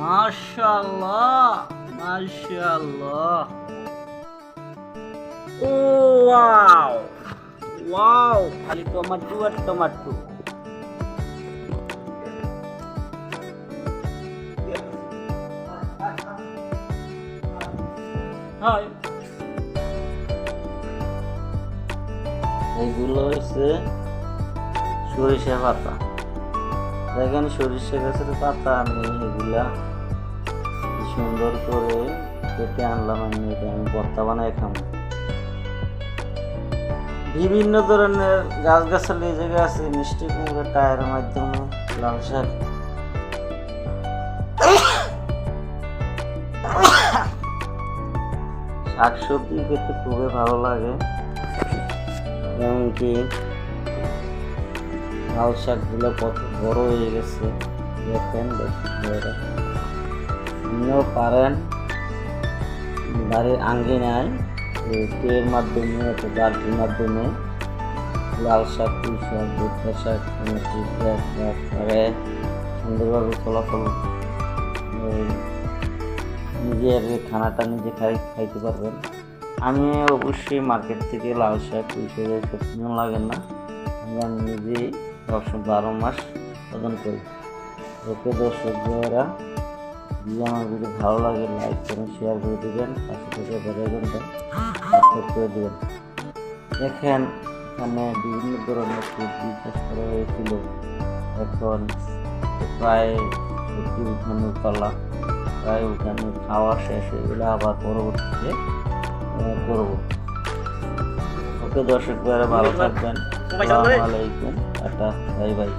মাশাআল্লাহ ও wow wow খালি টমাটো আর টমাটো হাই। এইগুলো হচ্ছে সরিষা পাতা। দেখেন সরিষা গাছের পাতা আমি এগুলা সুন্দর করে কেটে আনলাম আমি, এটা আমি ভর্তা বানাই খাব। বিভিন্ন ধরনের গাছ গাছালি এই জায়গায় আছে, মিষ্টি কুমড়ো টায়ারের মাধ্যমে, লাল শাক। শাক সবজি খেতে খুবই ভালো লাগে। এমনকি লাল শাকগুলো কত বড় হয়ে গেছে। দেখেন আপনিও পারেন, বাড়ির আঙ্গিনায়। টের মাধ্যমে একটা বালতির মাধ্যমে লাল শাক, পুঁই শাক, ভুট্টা শাক শাক করে সুন্দরভাবে ফলাফল নিজের খানাটা নিজে খাই, খাইতে পারবেন। আমি অবশ্যই মার্কেট থেকে লাল শাক, পুঁই সবজি লাগে না। আমি নিজেই সবসময় বারো মাস উৎপাদন করি। ওকে দর্শক ভাইয়েরা, যদি আমার ভিডিও ভালো লাগে লাইক করুন শেয়ার করে দেবেন, পাশে থেকে বেলাইকনটা সাবস্ক্রাইব করে দেবেন। দেখেন, এখানে বিভিন্ন ধরনের সবজি চাষ করা হয়েছিল। এখন প্রায় সবজি উঠানোর পালা, প্রায় উঠানো খাওয়া শেষ এগুলো আবার পরবর্তীতে করব। ওকে দর্শক ভালো থাকবেন। আসসালামু আলাইকুম। Tata bye bye